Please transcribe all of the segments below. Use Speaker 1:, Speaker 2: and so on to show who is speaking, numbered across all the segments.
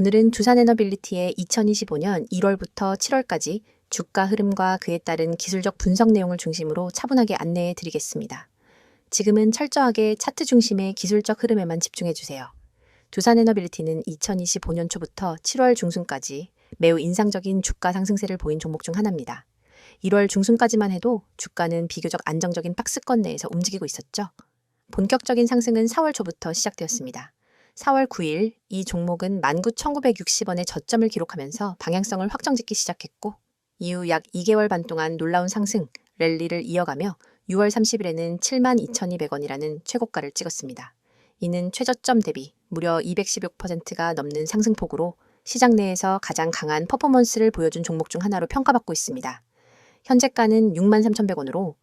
Speaker 1: 오늘은 두산에너빌리티의 2025년 1월부터 7월까지 주가 흐름과 그에 따른 기술적 분석 내용을 중심으로 차분하게 안내해 드리겠습니다. 지금은 철저하게 차트 중심의 기술적 흐름에만 집중해 주세요. 두산에너빌리티는 2025년 초부터 7월 중순까지 매우 인상적인 주가 상승세를 보인 종목 중 하나입니다. 1월 중순까지만 해도 주가는 비교적 안정적인 박스권 내에서 움직이고 있었죠. 본격적인 상승은 4월 초부터 시작되었습니다. 4월 9일 이 종목은 19,960원의 저점을 기록하면서 방향성을 확정짓기 시작했고 이후 약 2개월 반 동안 놀라운 상승, 랠리를 이어가며 6월 30일에는 72,200원이라는 최고가를 찍었습니다. 이는 최저점 대비 무려 216%가 넘는 상승폭으로 시장 내에서 가장 강한 퍼포먼스를 보여준 종목 중 하나로 평가받고 있습니다. 현재가는 63,100원으로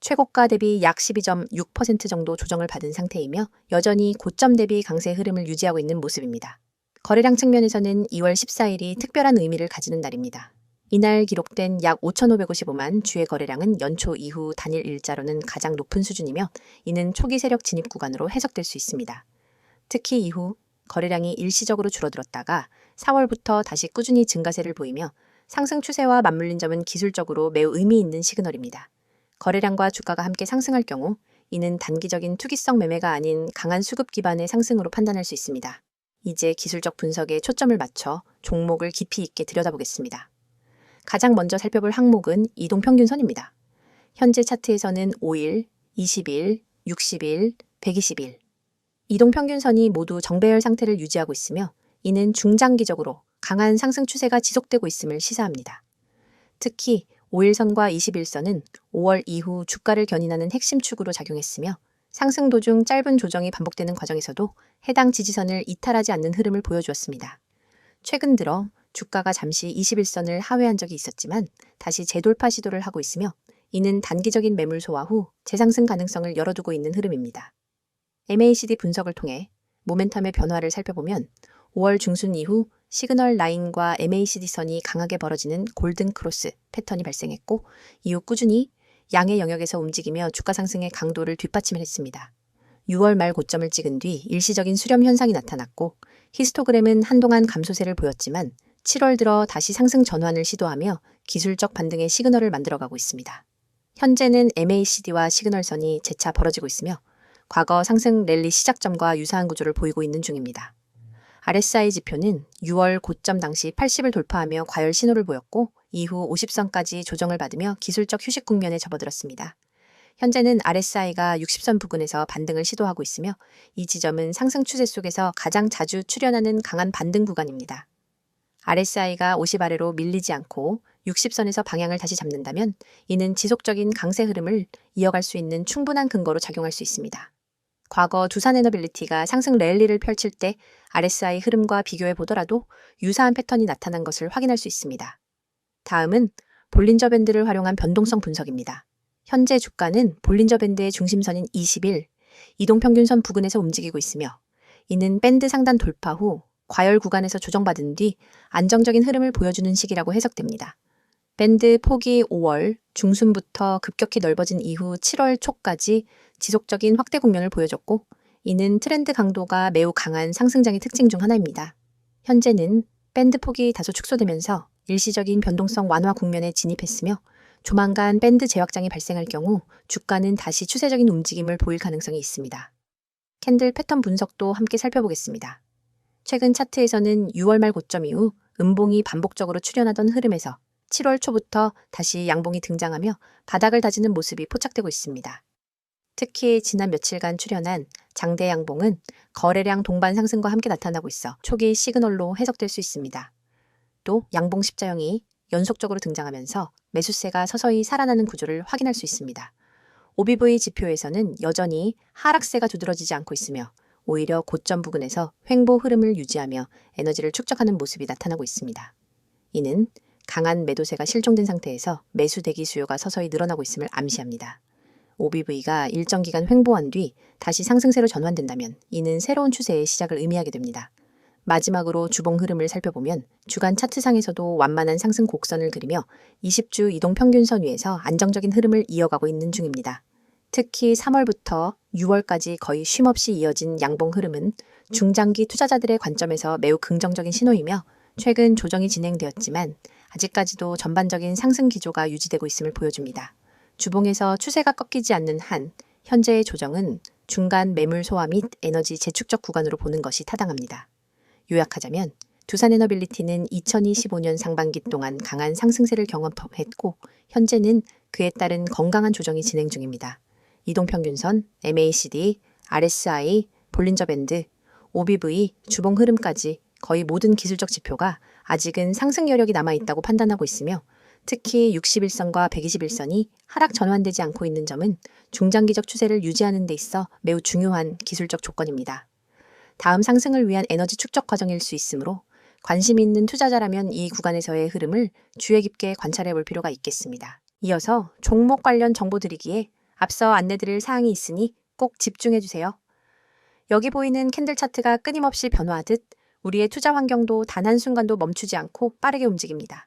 Speaker 1: 최고가 대비 약 12.6% 정도 조정을 받은 상태이며 여전히 고점 대비 강세 흐름을 유지하고 있는 모습입니다. 거래량 측면에서는 2월 14일이 특별한 의미를 가지는 날입니다. 이날 기록된 약 5,555만 주의 거래량은 연초 이후 단일 일자로는 가장 높은 수준이며 이는 초기 세력 진입 구간으로 해석될 수 있습니다. 특히 이후 거래량이 일시적으로 줄어들었다가 4월부터 다시 꾸준히 증가세를 보이며 상승 추세와 맞물린 점은 기술적으로 매우 의미 있는 시그널입니다. 거래량과 주가가 함께 상승할 경우 이는 단기적인 투기성 매매가 아닌 강한 수급 기반의 상승으로 판단할 수 있습니다. 이제 기술적 분석에 초점을 맞춰 종목을 깊이 있게 들여다보겠습니다. 가장 먼저 살펴볼 항목은 이동평균선입니다. 현재 차트에서는 5일, 20일, 60일, 120일. 이동평균선이 모두 정배열 상태를 유지하고 있으며 이는 중장기적으로 강한 상승 추세가 지속되고 있음을 시사합니다. 특히 5일선과 21선은 5월 이후 주가를 견인하는 핵심 축으로 작용했으며 상승 도중 짧은 조정이 반복되는 과정에서도 해당 지지선을 이탈하지 않는 흐름을 보여주었습니다. 최근 들어 주가가 잠시 21선을 하회한 적이 있었지만 다시 재돌파 시도를 하고 있으며 이는 단기적인 매물 소화 후 재상승 가능성을 열어두고 있는 흐름입니다. MACD 분석을 통해 모멘텀의 변화를 살펴보면 5월 중순 이후 시그널 라인과 MACD 선이 강하게 벌어지는 골든 크로스 패턴이 발생했고 이후 꾸준히 양의 영역에서 움직이며 주가 상승의 강도를 뒷받침했습니다. 6월 말 고점을 찍은 뒤 일시적인 수렴 현상이 나타났고 히스토그램은 한동안 감소세를 보였지만 7월 들어 다시 상승 전환을 시도하며 기술적 반등의 시그널을 만들어가고 있습니다. 현재는 MACD와 시그널선이 재차 벌어지고 있으며 과거 상승 랠리 시작점과 유사한 구조를 보이고 있는 중입니다. RSI 지표는 6월 고점 당시 80을 돌파하며 과열 신호를 보였고 이후 50선까지 조정을 받으며 기술적 휴식 국면에 접어들었습니다. 현재는 RSI가 60선 부근에서 반등을 시도하고 있으며 이 지점은 상승 추세 속에서 가장 자주 출현하는 강한 반등 구간입니다. RSI가 50 아래로 밀리지 않고 60선에서 방향을 다시 잡는다면 이는 지속적인 강세 흐름을 이어갈 수 있는 충분한 근거로 작용할 수 있습니다. 과거 두산에너빌리티가 상승 랠리를 펼칠 때 RSI 흐름과 비교해 보더라도 유사한 패턴이 나타난 것을 확인할 수 있습니다. 다음은 볼린저 밴드를 활용한 변동성 분석입니다. 현재 주가는 볼린저 밴드의 중심선인 20일 이동평균선 부근에서 움직이고 있으며 이는 밴드 상단 돌파 후 과열 구간에서 조정받은 뒤 안정적인 흐름을 보여주는 시기라고 해석됩니다. 밴드 폭이 5월 중순부터 급격히 넓어진 이후 7월 초까지 지속적인 확대 국면을 보여줬고 이는 트렌드 강도가 매우 강한 상승장의 특징 중 하나입니다. 현재는 밴드 폭이 다소 축소되면서 일시적인 변동성 완화 국면에 진입했으며 조만간 밴드 재확장이 발생할 경우 주가는 다시 추세적인 움직임을 보일 가능성이 있습니다. 캔들 패턴 분석도 함께 살펴보겠습니다. 최근 차트에서는 6월 말 고점 이후 음봉이 반복적으로 출현하던 흐름에서 7월 초부터 다시 양봉이 등장하며 바닥을 다지는 모습이 포착되고 있습니다. 특히 지난 며칠간 출현한 장대 양봉은 거래량 동반 상승과 함께 나타나고 있어 초기 시그널로 해석될 수 있습니다. 또 양봉 십자형이 연속적으로 등장하면서 매수세가 서서히 살아나는 구조를 확인할 수 있습니다. OBV 지표에서는 여전히 하락세가 두드러지지 않고 있으며 오히려 고점 부근에서 횡보 흐름을 유지하며 에너지를 축적하는 모습이 나타나고 있습니다. 이는 강한 매도세가 실종된 상태에서 매수 대기 수요가 서서히 늘어나고 있음을 암시합니다. OBV가 일정 기간 횡보한 뒤 다시 상승세로 전환된다면 이는 새로운 추세의 시작을 의미하게 됩니다. 마지막으로 주봉 흐름을 살펴보면 주간 차트상에서도 완만한 상승 곡선을 그리며 20주 이동 평균선 위에서 안정적인 흐름을 이어가고 있는 중입니다. 특히 3월부터 6월까지 거의 쉼없이 이어진 양봉 흐름은 중장기 투자자들의 관점에서 매우 긍정적인 신호이며 최근 조정이 진행되었지만 아직까지도 전반적인 상승 기조가 유지되고 있음을 보여줍니다. 주봉에서 추세가 꺾이지 않는 한 현재의 조정은 중간 매물 소화 및 에너지 재축적 구간으로 보는 것이 타당합니다. 요약하자면 두산에너빌리티는 2025년 상반기 동안 강한 상승세를 경험했고 현재는 그에 따른 건강한 조정이 진행 중입니다. 이동평균선, MACD, RSI, 볼린저 밴드, OBV, 주봉 흐름까지 거의 모든 기술적 지표가 아직은 상승 여력이 남아 있다고 판단하고 있으며 특히 61선과 121선이 하락 전환되지 않고 있는 점은 중장기적 추세를 유지하는 데 있어 매우 중요한 기술적 조건입니다. 다음 상승을 위한 에너지 축적 과정일 수 있으므로 관심 있는 투자자라면 이 구간에서의 흐름을 주의 깊게 관찰해 볼 필요가 있겠습니다. 이어서 종목 관련 정보 드리기에 앞서 안내드릴 사항이 있으니 꼭 집중해 주세요. 여기 보이는 캔들 차트가 끊임없이 변화하듯 우리의 투자 환경도 단 한순간도 멈추지 않고 빠르게 움직입니다.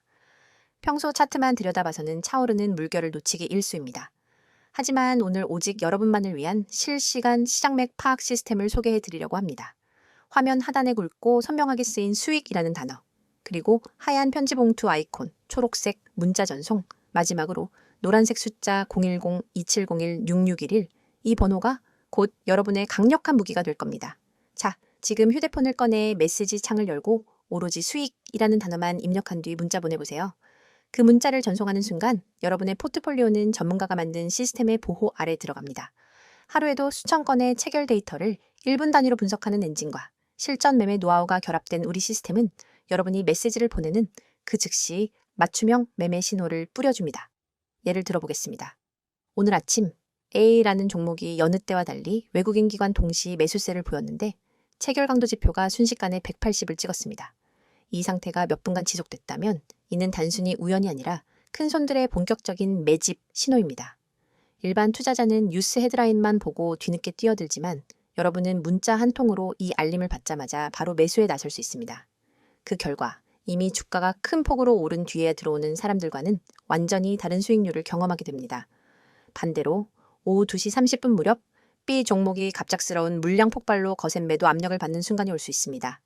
Speaker 1: 평소 차트만 들여다봐서는 차오르는 물결을 놓치기 일수입니다. 하지만 오늘 오직 여러분만을 위한 실시간 시장맥 파악 시스템을 소개해 드리려고 합니다. 화면 하단에 굵고 선명하게 쓰인 수익이라는 단어, 그리고 하얀 편지 봉투 아이콘, 초록색 문자 전송, 마지막으로 노란색 숫자 010-2701-6611, 이 번호가 곧 여러분의 강력한 무기가 될 겁니다. 자, 지금 휴대폰을 꺼내 메시지 창을 열고 오로지 수익이라는 단어만 입력한 뒤 문자 보내보세요. 그 문자를 전송하는 순간 여러분의 포트폴리오는 전문가가 만든 시스템의 보호 아래 들어갑니다. 하루에도 수천 건의 체결 데이터를 1분 단위로 분석하는 엔진과 실전 매매 노하우가 결합된 우리 시스템은 여러분이 메시지를 보내는 그 즉시 맞춤형 매매 신호를 뿌려줍니다. 예를 들어보겠습니다. 오늘 아침 A라는 종목이 여느 때와 달리 외국인 기관 동시 매수세를 보였는데 체결 강도 지표가 순식간에 180을 찍었습니다. 이 상태가 몇 분간 지속됐다면 이는 단순히 우연이 아니라 큰 손들의 본격적인 매집 신호입니다. 일반 투자자는 뉴스 헤드라인만 보고 뒤늦게 뛰어들지만 여러분은 문자 한 통으로 이 알림을 받자마자 바로 매수에 나설 수 있습니다. 그 결과 이미 주가가 큰 폭으로 오른 뒤에 들어오는 사람들과는 완전히 다른 수익률을 경험하게 됩니다. 반대로 오후 2시 30분 무렵 B 종목이 갑작스러운 물량 폭발로 거센 매도 압력을 받는 순간이 올 수 있습니다.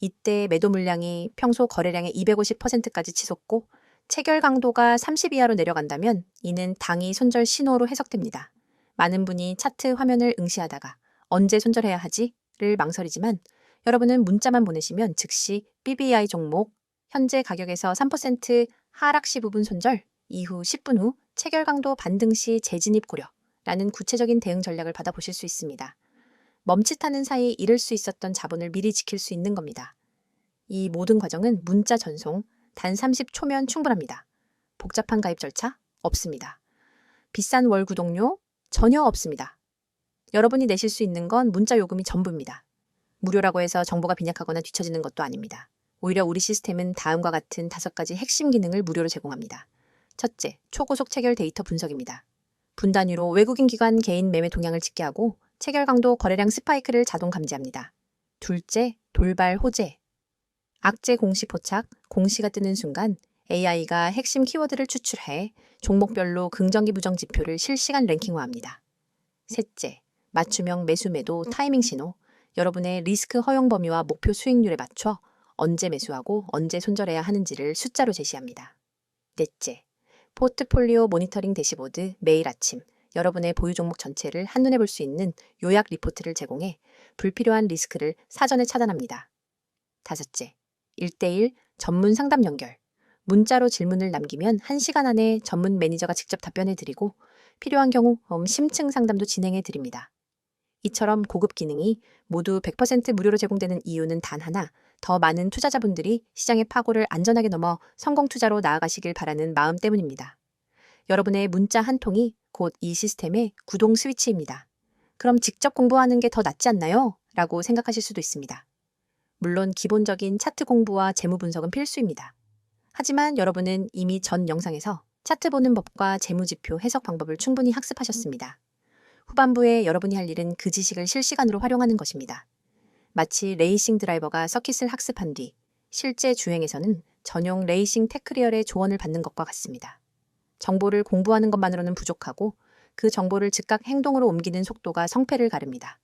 Speaker 1: 이때 매도 물량이 평소 거래량의 250%까지 치솟고 체결 강도가 30 이하로 내려간다면 이는 당이 손절 신호로 해석됩니다. 많은 분이 차트 화면을 응시하다가 언제 손절해야 하지?를 망설이지만 여러분은 문자만 보내시면 즉시 BBI 종목 현재 가격에서 3% 하락 시 부분 손절 이후 10분 후 체결 강도 반등 시 재진입 고려 라는 구체적인 대응 전략을 받아보실 수 있습니다. 멈칫하는 사이 잃을 수 있었던 자본을 미리 지킬 수 있는 겁니다. 이 모든 과정은 문자 전송 단 30초면 충분합니다. 복잡한 가입 절차 없습니다. 비싼 월 구독료 전혀 없습니다. 여러분이 내실 수 있는 건 문자 요금이 전부입니다. 무료라고 해서 정보가 빈약하거나 뒤처지는 것도 아닙니다. 오히려 우리 시스템은 다음과 같은 다섯 가지 핵심 기능을 무료로 제공합니다. 첫째, 초고속 체결 데이터 분석입니다. 분단위로 외국인 기관 개인 매매 동향을 집계하고 체결 강도 거래량 스파이크를 자동 감지합니다. 둘째, 돌발 호재. 악재 공시 포착, 공시가 뜨는 순간 AI가 핵심 키워드를 추출해 종목별로 긍정기 부정 지표를 실시간 랭킹화합니다. 셋째, 맞춤형 매수 매도 타이밍 신호. 여러분의 리스크 허용 범위와 목표 수익률에 맞춰 언제 매수하고 언제 손절해야 하는지를 숫자로 제시합니다. 넷째, 포트폴리오 모니터링 대시보드 매일 아침 여러분의 보유 종목 전체를 한눈에 볼 수 있는 요약 리포트를 제공해 불필요한 리스크를 사전에 차단합니다. 다섯째, 1대1 전문 상담 연결. 문자로 질문을 남기면 1시간 안에 전문 매니저가 직접 답변해 드리고 필요한 경우 심층 상담도 진행해 드립니다. 이처럼 고급 기능이 모두 100% 무료로 제공되는 이유는 단 하나, 더 많은 투자자분들이 시장의 파고를 안전하게 넘어 성공 투자로 나아가시길 바라는 마음 때문입니다. 여러분의 문자 한 통이 곧 이 시스템의 구동 스위치입니다. 그럼 직접 공부하는 게 더 낫지 않나요? 라고 생각하실 수도 있습니다. 물론 기본적인 차트 공부와 재무 분석은 필수입니다. 하지만 여러분은 이미 전 영상에서 차트 보는 법과 재무 지표 해석 방법을 충분히 학습하셨습니다. 후반부에 여러분이 할 일은 그 지식을 실시간으로 활용하는 것입니다. 마치 레이싱 드라이버가 서킷을 학습한 뒤 실제 주행에서는 전용 레이싱 테크리얼의 조언을 받는 것과 같습니다. 정보를 공부하는 것만으로는 부족하고 그 정보를 즉각 행동으로 옮기는 속도가 성패를 가릅니다.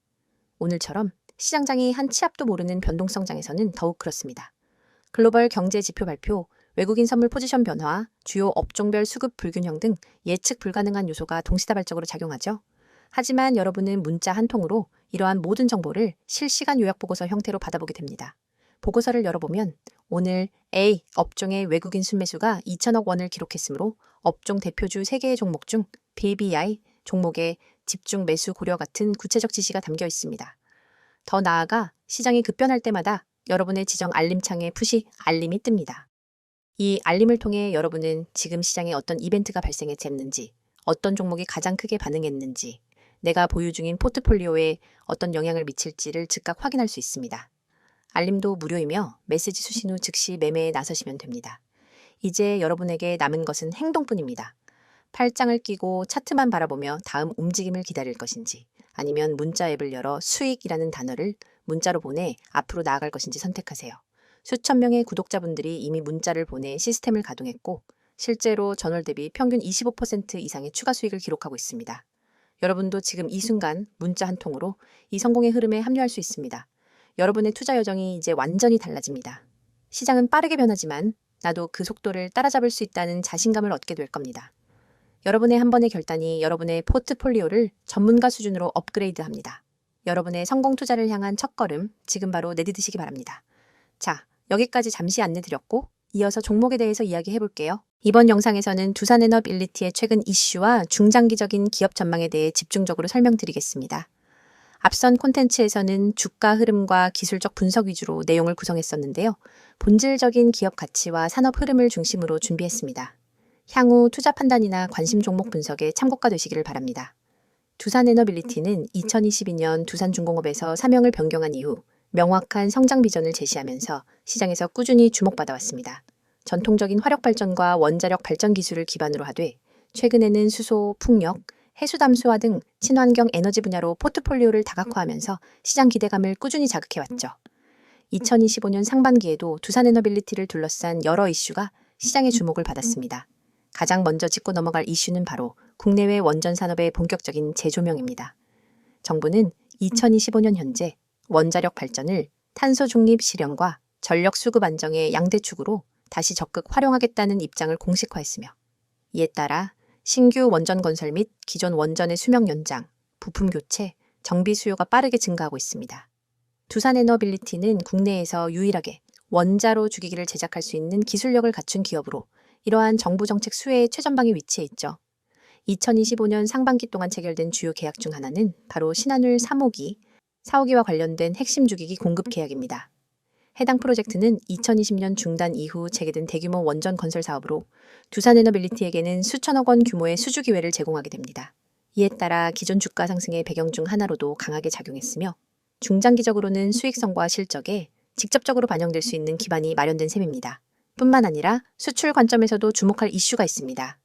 Speaker 1: 오늘처럼 시장장이 한 치 앞도 모르는 변동성장에서는 더욱 그렇습니다. 글로벌 경제 지표 발표, 외국인 선물 포지션 변화, 주요 업종별 수급 불균형 등 예측 불가능한 요소가 동시다발적으로 작용하죠. 하지만 여러분은 문자 한 통으로 이러한 모든 정보를 실시간 요약 보고서 형태로 받아보게 됩니다. 보고서를 열어보면 오늘 A 업종의 외국인 순매수가 2천억 원을 기록했으므로 업종 대표주 3개의 종목 중 BBI 종목의 집중 매수 고려 같은 구체적 지시가 담겨 있습니다. 더 나아가 시장이 급변할 때마다 여러분의 지정 알림창에 푸시 알림이 뜹니다. 이 알림을 통해 여러분은 지금 시장에 어떤 이벤트가 발생했는지, 어떤 종목이 가장 크게 반응했는지, 내가 보유 중인 포트폴리오에 어떤 영향을 미칠지를 즉각 확인할 수 있습니다. 알림도 무료이며 메시지 수신 후 즉시 매매에 나서시면 됩니다. 이제 여러분에게 남은 것은 행동뿐입니다. 팔짱을 끼고 차트만 바라보며 다음 움직임을 기다릴 것인지 아니면 문자 앱을 열어 수익이라는 단어를 문자로 보내 앞으로 나아갈 것인지 선택하세요. 수천 명의 구독자분들이 이미 문자를 보내 시스템을 가동했고 실제로 전월 대비 평균 25% 이상의 추가 수익을 기록하고 있습니다. 여러분도 지금 이 순간 문자 한 통으로 이 성공의 흐름에 합류할 수 있습니다. 여러분의 투자 여정이 이제 완전히 달라집니다. 시장은 빠르게 변하지만 나도 그 속도를 따라잡을 수 있다는 자신감을 얻게 될 겁니다. 여러분의 한 번의 결단이 여러분의 포트폴리오를 전문가 수준으로 업그레이드 합니다. 여러분의 성공 투자를 향한 첫걸음 지금 바로 내디드시기 바랍니다. 자, 여기까지 잠시 안내 드렸고 이어서 종목에 대해서 이야기해 볼게요. 이번 영상에서는 두산에너빌리티의 최근 이슈와 중장기적인 기업 전망에 대해 집중적으로 설명드리겠습니다. 앞선 콘텐츠에서는 주가 흐름과 기술적 분석 위주로 내용을 구성했었는데요. 본질적인 기업 가치와 산업 흐름을 중심으로 준비했습니다. 향후 투자 판단이나 관심 종목 분석에 참고가 되시기를 바랍니다. 두산에너빌리티는 2022년 두산중공업에서 사명을 변경한 이후 명확한 성장 비전을 제시하면서 시장에서 꾸준히 주목받아 왔습니다. 전통적인 화력 발전과 원자력 발전 기술을 기반으로 하되 최근에는 수소, 풍력, 해수 담수화 등 친환경 에너지 분야로 포트폴리오를 다각화하면서 시장 기대감을 꾸준히 자극해왔죠. 2025년 상반기에도 두산에너빌리티를 둘러싼 여러 이슈가 시장의 주목을 받았습니다. 가장 먼저 짚고 넘어갈 이슈는 바로 국내외 원전 산업의 본격적인 재조명입니다. 정부는 2025년 현재 원자력 발전을 탄소 중립 실현과 전력 수급 안정의 양대축으로 다시 적극 활용하겠다는 입장을 공식화했으며 이에 따라 신규 원전 건설 및 기존 원전의 수명 연장, 부품 교체, 정비 수요가 빠르게 증가하고 있습니다. 두산 에너빌리티는 국내에서 유일하게 원자로 주기기를 제작할 수 있는 기술력을 갖춘 기업으로 이러한 정부 정책 수혜의 최전방에 위치해 있죠. 2025년 상반기 동안 체결된 주요 계약 중 하나는 바로 신한울 3호기, 4호기와 관련된 핵심 주기기 공급 계약입니다. 해당 프로젝트는 2020년 중단 이후 재개된 대규모 원전 건설 사업으로 두산에너빌리티에게는 수천억 원 규모의 수주 기회를 제공하게 됩니다. 이에 따라 기존 주가 상승의 배경 중 하나로도 강하게 작용했으며 중장기적으로는 수익성과 실적에 직접적으로 반영될 수 있는 기반이 마련된 셈입니다. 뿐만 아니라 수출 관점에서도 주목할 이슈가 있습니다.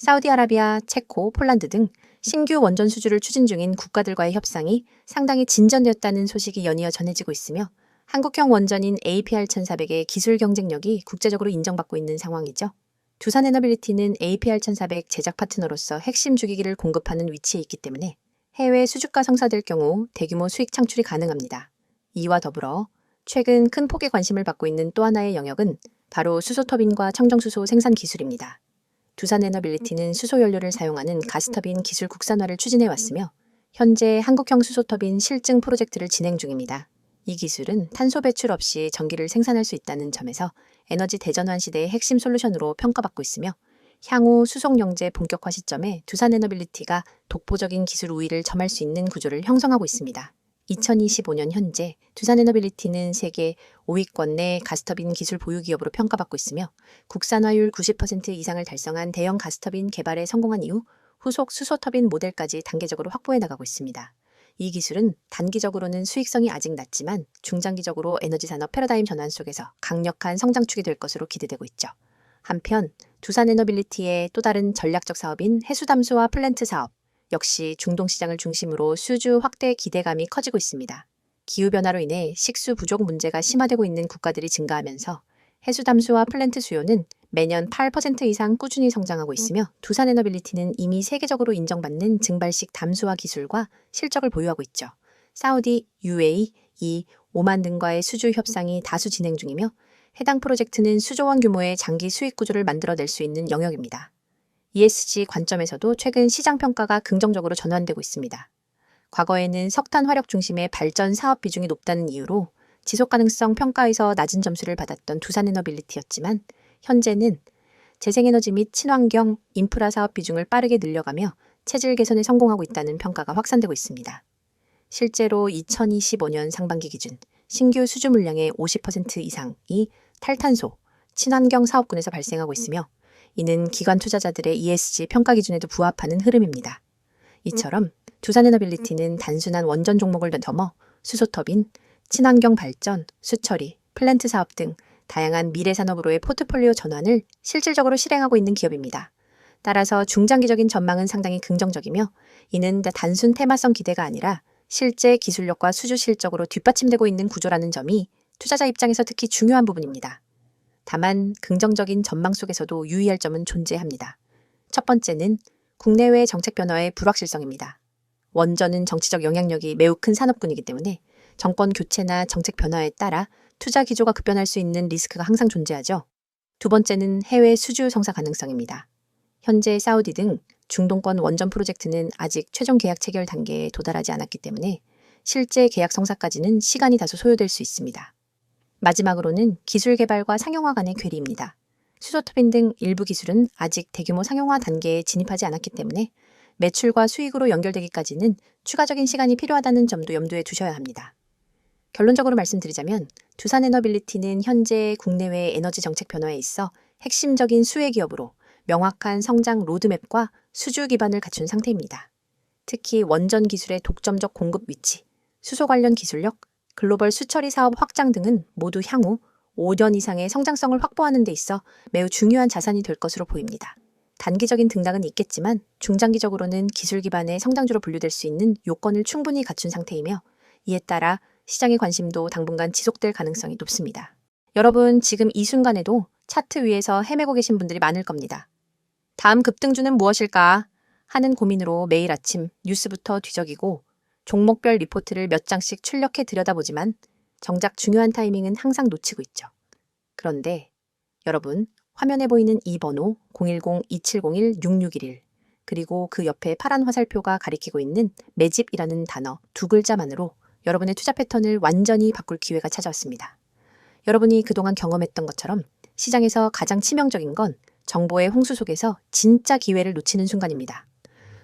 Speaker 1: 사우디아라비아, 체코, 폴란드 등 신규 원전 수주를 추진 중인 국가들과의 협상이 상당히 진전되었다는 소식이 연이어 전해지고 있으며 한국형 원전인 APR 1400의 기술 경쟁력이 국제적으로 인정받고 있는 상황이죠. 두산 에너빌리티는 APR 1400 제작 파트너로서 핵심 주기기를 공급하는 위치에 있기 때문에 해외 수주가 성사될 경우 대규모 수익 창출이 가능합니다. 이와 더불어 최근 큰 폭의 관심을 받고 있는 또 하나의 영역은 바로 수소터빈과 청정수소 생산 기술입니다. 두산에너빌리티는 수소연료를 사용하는 가스터빈 기술 국산화를 추진해 왔으며 현재 한국형 수소터빈 실증 프로젝트를 진행 중입니다. 이 기술은 탄소 배출 없이 전기를 생산할 수 있다는 점에서 에너지 대전환 시대의 핵심 솔루션으로 평가받고 있으며 향후 수송 영재 본격화 시점에 두산에너빌리티가 독보적인 기술 우위를 점할 수 있는 구조를 형성하고 있습니다. 2025년 현재 두산에너빌리티는 세계 5위권 내 가스터빈 기술 보유 기업으로 평가받고 있으며 국산화율 90% 이상을 달성한 대형 가스터빈 개발에 성공한 이후 후속 수소터빈 모델까지 단계적으로 확보해 나가고 있습니다. 이 기술은 단기적으로는 수익성이 아직 낮지만 중장기적으로 에너지 산업 패러다임 전환 속에서 강력한 성장축이 될 것으로 기대되고 있죠. 한편 두산에너빌리티의 또 다른 전략적 사업인 해수담수와 플랜트 사업 역시 중동 시장을 중심으로 수주 확대 기대감이 커지고 있습니다. 기후변화로 인해 식수 부족 문제가 심화되고 있는 국가들이 증가하면서 해수 담수와 플랜트 수요는 매년 8% 이상 꾸준히 성장하고 있으며 두산에너빌리티는 이미 세계적으로 인정받는 증발식 담수화 기술과 실적을 보유하고 있죠. 사우디, UAE, 이 오만 등과의 수주 협상이 다수 진행 중이며 해당 프로젝트는 수조 원 규모의 장기 수익 구조를 만들어낼 수 있는 영역입니다. ESG 관점에서도 최근 시장 평가가 긍정적으로 전환되고 있습니다. 과거에는 석탄 화력 중심의 발전 사업 비중이 높다는 이유로 지속 가능성 평가에서 낮은 점수를 받았던 두산에너빌리티였지만 현재는 재생에너지 및 친환경 인프라 사업 비중을 빠르게 늘려가며 체질 개선에 성공하고 있다는 평가가 확산되고 있습니다. 실제로 2025년 상반기 기준 신규 수주 물량의 50% 이상이 탈탄소, 친환경 사업군에서 발생하고 있으며 이는 기관 투자자들의 ESG 평가 기준에도 부합하는 흐름입니다. 이처럼 두산에너빌리티는 단순한 원전 종목을 넘어 수소터빈, 친환경 발전, 수처리, 플랜트 사업 등 다양한 미래 산업으로의 포트폴리오 전환을 실질적으로 실행하고 있는 기업입니다. 따라서 중장기적인 전망은 상당히 긍정적이며 이는 단순 테마성 기대가 아니라 실제 기술력과 수주 실적으로 뒷받침되고 있는 구조라는 점이 투자자 입장에서 특히 중요한 부분입니다. 다만 긍정적인 전망 속에서도 유의할 점은 존재합니다. 첫 번째는 국내외 정책 변화의 불확실성입니다. 원전은 정치적 영향력이 매우 큰 산업군이기 때문에 정권 교체나 정책 변화에 따라 투자 기조가 급변할 수 있는 리스크가 항상 존재하죠. 두 번째는 해외 수주 성사 가능성입니다. 현재 사우디 등 중동권 원전 프로젝트는 아직 최종 계약 체결 단계에 도달하지 않았기 때문에 실제 계약 성사까지는 시간이 다소 소요될 수 있습니다. 마지막으로는 기술 개발과 상용화 간의 괴리입니다. 수소 터빈 등 일부 기술은 아직 대규모 상용화 단계에 진입하지 않았기 때문에 매출과 수익으로 연결되기까지는 추가적인 시간이 필요하다는 점도 염두에 두셔야 합니다. 결론적으로 말씀드리자면 두산 에너빌리티는 현재 국내외 에너지 정책 변화에 있어 핵심적인 수혜 기업으로 명확한 성장 로드맵과 수주 기반을 갖춘 상태입니다. 특히 원전 기술의 독점적 공급 위치, 수소 관련 기술력, 글로벌 수처리 사업 확장 등은 모두 향후 5년 이상의 성장성을 확보하는 데 있어 매우 중요한 자산이 될 것으로 보입니다. 단기적인 등락은 있겠지만 중장기적으로는 기술 기반의 성장주로 분류될 수 있는 요건을 충분히 갖춘 상태이며 이에 따라 시장의 관심도 당분간 지속될 가능성이 높습니다. 여러분, 지금 이 순간에도 차트 위에서 헤매고 계신 분들이 많을 겁니다. 다음 급등주는 무엇일까? 하는 고민으로 매일 아침 뉴스부터 뒤적이고 종목별 리포트를 몇 장씩 출력해 들여다보지만 정작 중요한 타이밍은 항상 놓치고 있죠. 그런데 여러분, 화면에 보이는 이 번호 010-2701-6611 그리고 그 옆에 파란 화살표가 가리키고 있는 매집이라는 단어 두 글자만으로 여러분의 투자 패턴을 완전히 바꿀 기회가 찾아왔습니다. 여러분이 그동안 경험했던 것처럼 시장에서 가장 치명적인 건 정보의 홍수 속에서 진짜 기회를 놓치는 순간입니다.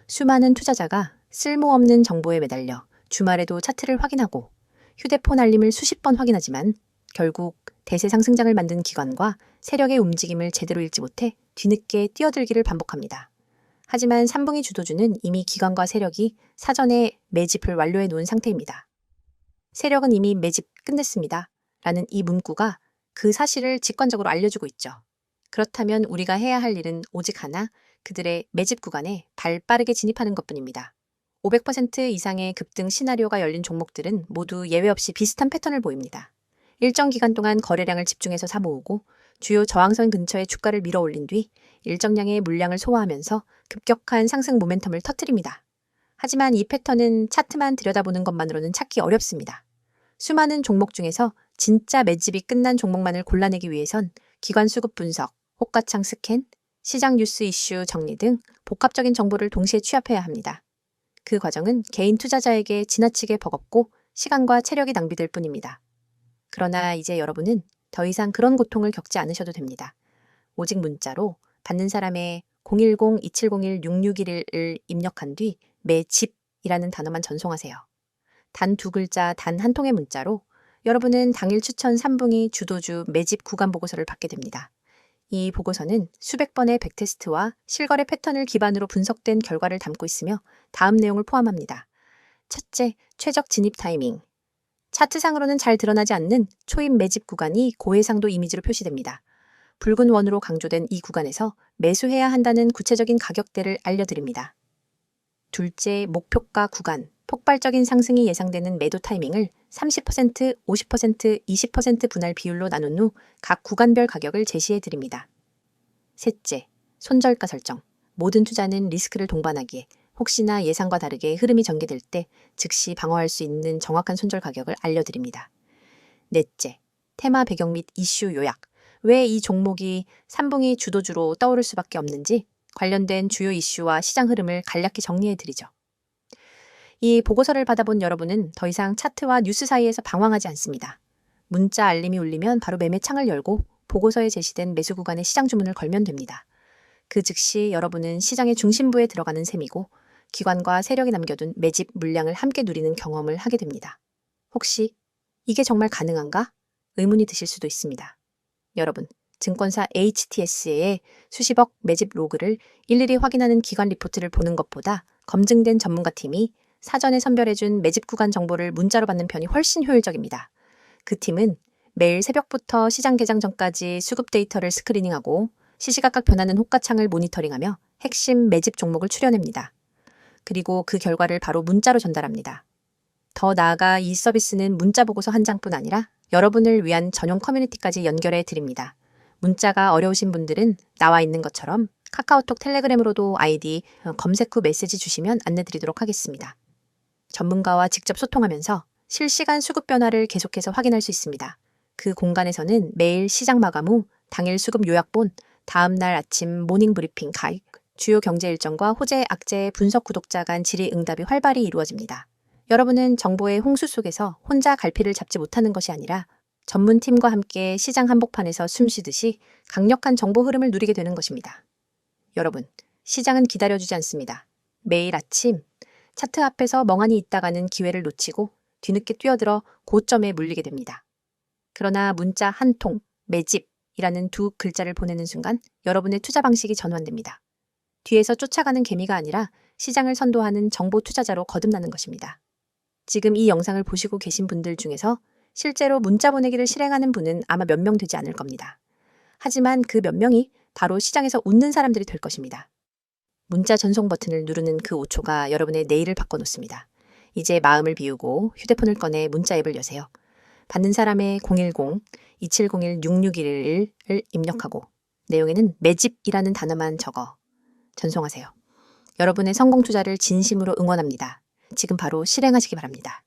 Speaker 1: 수많은 투자자가 쓸모없는 정보에 매달려 주말에도 차트를 확인하고 휴대폰 알림을 수십 번 확인하지만 결국 대세 상승장을 만든 기관과 세력의 움직임을 제대로 읽지 못해 뒤늦게 뛰어들기를 반복합니다. 하지만 삼봉이 주도주는 이미 기관과 세력이 사전에 매집을 완료해 놓은 상태입니다. 세력은 이미 매집 끝냈습니다. 라는 이 문구가 그 사실을 직관적으로 알려주고 있죠. 그렇다면 우리가 해야 할 일은 오직 하나, 그들의 매집 구간에 발 빠르게 진입하는 것 뿐입니다. 500% 이상의 급등 시나리오가 열린 종목들은 모두 예외 없이 비슷한 패턴을 보입니다. 일정 기간 동안 거래량을 집중해서 사모으고 주요 저항선 근처에 주가를 밀어 올린 뒤 일정량의 물량을 소화하면서 급격한 상승 모멘텀을 터뜨립니다. 하지만 이 패턴은 차트만 들여다보는 것만으로는 찾기 어렵습니다. 수많은 종목 중에서 진짜 매집이 끝난 종목만을 골라내기 위해선 기관 수급 분석, 호가창 스캔, 시장 뉴스 이슈 정리 등 복합적인 정보를 동시에 취합해야 합니다. 그 과정은 개인 투자자에게 지나치게 버겁고 시간과 체력이 낭비될 뿐입니다. 그러나 이제 여러분은 더 이상 그런 고통을 겪지 않으셔도 됩니다. 오직 문자로 받는 사람의 010-2701-6611을 입력한 뒤 매집이라는 단어만 전송하세요. 단 두 글자 단 한 통의 문자로 여러분은 당일 추천 3분기 주도주 매집 구간 보고서를 받게 됩니다. 이 보고서는 수백 번의 백테스트와 실거래 패턴을 기반으로 분석된 결과를 담고 있으며 다음 내용을 포함합니다. 첫째, 최적 진입 타이밍. 차트상으로는 잘 드러나지 않는 초입 매집 구간이 고해상도 이미지로 표시됩니다. 붉은 원으로 강조된 이 구간에서 매수해야 한다는 구체적인 가격대를 알려드립니다. 둘째, 목표가 구간. 폭발적인 상승이 예상되는 매도 타이밍을 30%, 50%, 20% 분할 비율로 나눈 후 각 구간별 가격을 제시해 드립니다. 셋째, 손절가 설정. 모든 투자는 리스크를 동반하기에 혹시나 예상과 다르게 흐름이 전개될 때 즉시 방어할 수 있는 정확한 손절 가격을 알려드립니다. 넷째, 테마 배경 및 이슈 요약. 왜 이 종목이 3분기 주도주로 떠오를 수밖에 없는지 관련된 주요 이슈와 시장 흐름을 간략히 정리해 드리죠. 이 보고서를 받아본 여러분은 더 이상 차트와 뉴스 사이에서 방황하지 않습니다. 문자 알림이 울리면 바로 매매 창을 열고 보고서에 제시된 매수 구간의 시장 주문을 걸면 됩니다. 그 즉시 여러분은 시장의 중심부에 들어가는 셈이고 기관과 세력이 남겨둔 매집 물량을 함께 누리는 경험을 하게 됩니다. 혹시 이게 정말 가능한가? 의문이 드실 수도 있습니다. 여러분, 증권사 HTS의 수십억 매집 로그를 일일이 확인하는 기관 리포트를 보는 것보다 검증된 전문가 팀이 사전에 선별해준 매집 구간 정보를 문자로 받는 편이 훨씬 효율적입니다. 그 팀은 매일 새벽부터 시장 개장 전까지 수급 데이터를 스크리닝하고 시시각각 변하는 호가창을 모니터링하며 핵심 매집 종목을 추려냅니다. 그리고 그 결과를 바로 문자로 전달합니다. 더 나아가 이 서비스는 문자 보고서 한 장뿐 아니라 여러분을 위한 전용 커뮤니티까지 연결해 드립니다. 문자가 어려우신 분들은 나와 있는 것처럼 카카오톡 텔레그램으로도 아이디 어, 검색 후 메시지 주시면 안내 드리도록 하겠습니다. 전문가와 직접 소통하면서 실시간 수급 변화를 계속해서 확인할 수 있습니다. 그 공간에서는 매일 시장 마감 후 당일 수급 요약본, 다음 날 아침 모닝 브리핑 가입, 주요 경제 일정과 호재 악재 분석 구독자 간 질의 응답이 활발히 이루어집니다. 여러분은 정보의 홍수 속에서 혼자 갈피를 잡지 못하는 것이 아니라 전문팀과 함께 시장 한복판에서 숨 쉬듯이 강력한 정보 흐름을 누리게 되는 것입니다. 여러분, 시장은 기다려주지 않습니다. 매일 아침 차트 앞에서 멍하니 있다가는 기회를 놓치고 뒤늦게 뛰어들어 고점에 물리게 됩니다. 그러나 문자 한 통, 매집이라는 두 글자를 보내는 순간 여러분의 투자 방식이 전환됩니다. 뒤에서 쫓아가는 개미가 아니라 시장을 선도하는 정보 투자자로 거듭나는 것입니다. 지금 이 영상을 보시고 계신 분들 중에서 실제로 문자 보내기를 실행하는 분은 아마 몇 명 되지 않을 겁니다. 하지만 그 몇 명이 바로 시장에서 웃는 사람들이 될 것입니다. 문자 전송 버튼을 누르는 그 5초가 여러분의 내일을 바꿔놓습니다. 이제 마음을 비우고 휴대폰을 꺼내 문자 앱을 여세요. 받는 사람의 010-2701-6611을 입력하고 내용에는 매집이라는 단어만 적어 전송하세요. 여러분의 성공 투자를 진심으로 응원합니다. 지금 바로 실행하시기 바랍니다.